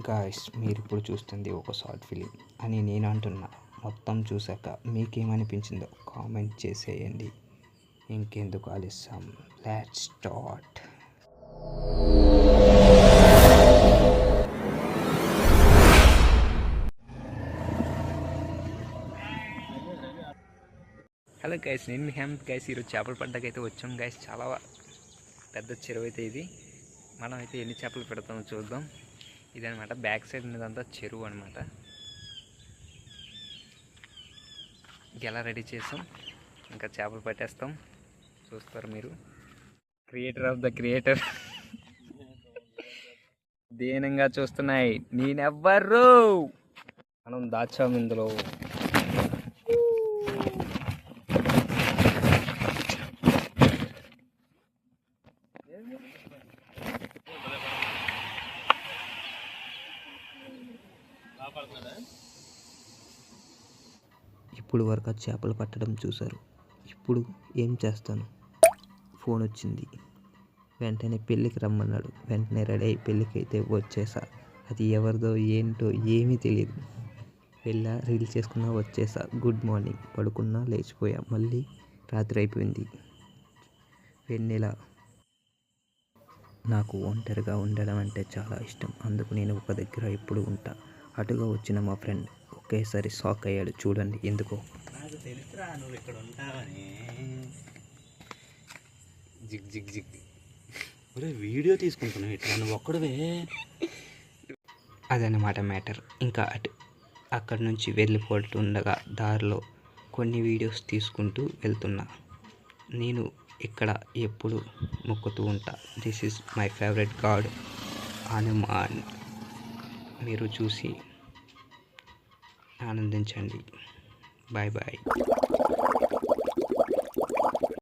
Guys మీరు ఇప్పుడు చూస్తుంది ఒక షార్ట్ ఫిలిం అని నేను అంటున్నా మొత్తం చూసాక మీకేమనిపించిందో కామెంట్ చేసేయండి. ఇంకెందుకు ఆలస్యం? లెట్ స్టార్ట్ హలో గైస్ నేను మీ హేమంత్ గైస్ ఈరోజు చేపలు పడ్డాకైతే అయితే వచ్చాం. గైస్ చాలా పెద్ద చెరువు అయితే ఇది. మనం అయితే ఎన్ని చేపలు పెడతామో చూద్దాం. ఇదనమాట బ్యాక్ సైడ్ ఉన్నదంతా చెరువు అనమాట ఎలా రెడీ చేస్తాం ఇంకా చేపలు పట్టేస్తాం. చూస్తారు మీరు. Creator of the creator. దీనంగా చూస్తున్నాయి. నేనెవ్వరు? మనం దాచాం ఇందులో. ఇప్పుడు వరకు చేపలు పట్టడం చూశారు. ఇప్పుడు ఏం చేస్తాను? ఫోన్ వచ్చింది. వెంటనే పెళ్ళికి రమ్మన్నాడు. వెంటనే రెడీ అయ్యి పెళ్ళికి అయితే వచ్చేసా. అది ఎవరిదో ఏంటో ఏమీ తెలియదు వెళ్ళా రీల్ చేసుకున్నా వచ్చేసా. Good morning. పడుకున్నా లేచిపోయా. మళ్ళీ రాత్రి అయిపోయింది. వెన్నెల. నాకు ఒంటరిగా ఉండడం అంటే చాలా ఇష్టం. అందుకు నేను ఒక దగ్గర ఎప్పుడు ఉంటా. అటుగా వచ్చిన మా ఫ్రెండ్ ఒకేసారి షాక్ అయ్యాడు. చూడండి ఎందుకో. నాకు తెలుసురా నువ్వు ఇక్కడ ఉంటావని. జిగ్ జిగ్ జిగ్. ఒరే వీడియో తీసుకుంటున్నావు ఇట్లా. నువ్వు ఒక్కడవే. అదనమాట మ్యాటర్. ఇంకా అటు అక్కడి నుంచి వెళ్ళిపోతుండగా దారిలో కొన్ని వీడియోస్ తీసుకుంటూ వెళ్తున్నా. నేను ఇక్కడ ఎప్పుడు మొక్కుతూ ఉంటా. This is my favourite god Hanuman. మీరు చూసి ఆనందించండి. Bye bye.